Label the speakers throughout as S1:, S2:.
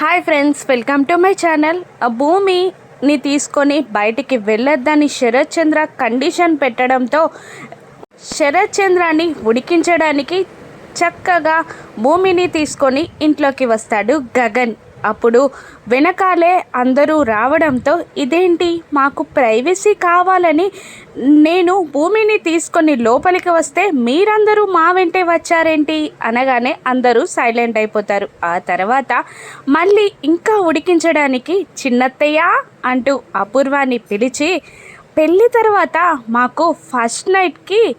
S1: Hi friends welcome to my channel. భూమిని తీసుకొని బయటికి వెళ్ళొద్దని శరత్ చంద్ర కండిషన్ పెట్టడంతో శరత్ చంద్రాన్ని ఉడికించడానికి చక్కగా భూమిని తీసుకొని ఇంట్లోకి వస్తాడు గగన్. అప్పుడు వెనకాలే అందరూ రావడంతో ఇదేంటి? మాకు ప్రైవసీ కావాలని నేను భూమిని తీసుకొని లోపలికి వస్తే మీరందరూ మా వెంటే వచ్చారేంటి? అనగానే అందరూ సైలెంట్ అయిపోతారు. ఆ తర్వాత మళ్ళీ ఇంకా ఉడికించడానికి చిన్నత్తయ్య అంటూ అపూర్వాన్ని పిలిచి పెళ్ళి తర్వాత మాకు ఫస్ట్ నైట్కి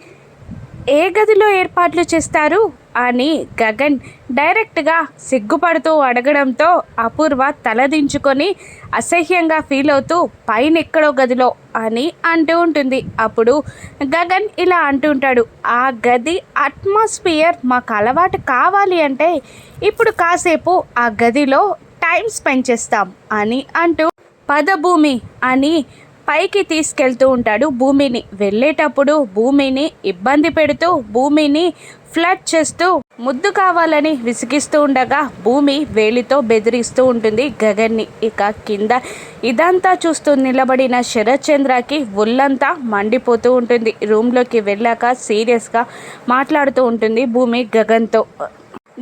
S1: ఏ గదిలో ఏర్పాట్లు చేస్తారు? అని గగన్ డైరెక్ట్గా సిగ్గుపడుతూ అడగడంతో అపూర్వ తలదించుకొని అసహ్యంగా ఫీల్ అవుతూ పైన ఎక్కడో గదిలో అని అంటూ ఉంటుంది. అప్పుడు గగన్ ఇలా అంటుంటాడు ఆ గది అట్మాస్ఫియర్ మాకు అలవాటు కావాలి అంటే ఇప్పుడు కాసేపు ఆ గదిలో టైం స్పెండ్ చేస్తాం అని అంటూ పదభూమి అని పైకి తీసుకెళ్తూ ఉంటాడు. భూమిని వెళ్ళేటప్పుడు భూమిని ఇబ్బంది పెడుతూ భూమిని ఫ్లడ్ చేస్తూ ముద్దు కావాలని విసిగిస్తూ ఉండగా భూమి వేలితో బెదిరిస్తూ ఉంటుంది గగన్ని. ఇక కింద ఇదంతా చూస్తూ నిలబడిన శరత్చంద్రకి ఒళ్ళంతా మండిపోతూ ఉంటుంది. రూమ్లోకి వెళ్ళాక సీరియస్గా మాట్లాడుతూ ఉంటుంది భూమి గగన్తో.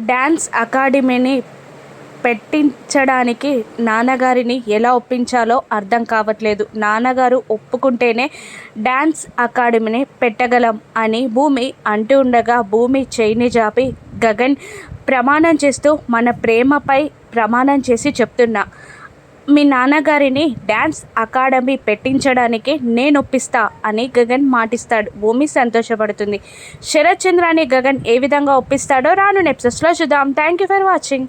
S1: డ్యాన్స్ అకాడమీని పెట్టించడానికి నాన్నగారిని ఎలా ఒప్పించాలో అర్థం కావట్లేదు. నాన్నగారు ఒప్పుకుంటేనే డ్యాన్స్ అకాడమీని పెట్టగలం అని భూమి అంటూ ఉండగా భూమి చేయిని జాపి గగన్ ప్రమాణం చేస్తూ మన ప్రేమపై ప్రమాణం చేసి చెప్తున్నా. మీ నాన్నగారిని డ్యాన్స్ అకాడమీ పెట్టించడానికి నేను ఒప్పిస్తా అని గగన్ మాటిస్తాడు. భూమి సంతోషపడుతుంది. శరత్ చంద్రాని గగన్ ఏ విధంగా ఒప్పిస్తాడో రాను నెప్సెస్లో చూద్దాం. Thank you for watching.